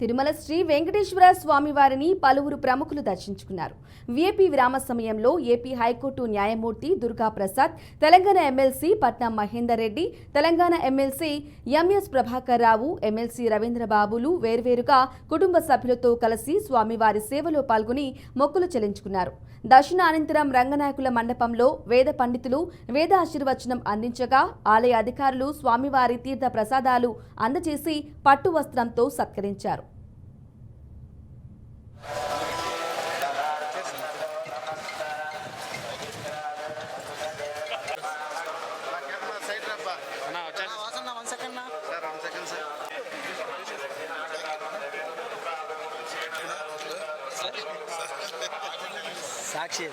తిరుమల శ్రీ వెంకటేశ్వర స్వామివారిని పలువురు ప్రముఖులు దర్శించుకున్నారు. విఐపి విరామ సమయంలో ఏపీ హైకోర్టు న్యాయమూర్తి Durga Prasad Telangana MLC Patnam Mahender Reddy Telangana MLC MS Prabhakar Rao MLC రవీంద్రబాబులు వేర్వేరుగా కుటుంబ సభ్యులతో కలిసి స్వామివారి సేవలో పాల్గొని మొక్కులు చెల్లించుకున్నారు. దర్శన అనంతరం రంగనాయకుల మండపంలో వేద పండితులు వేద ఆశీర్వచనం అందించగా ఆలయ అధికారులు స్వామివారి తీర్థ ప్రసాదాలు అందజేసి పట్టు వస్త్రంతో సత్కరించారు. సాక్షి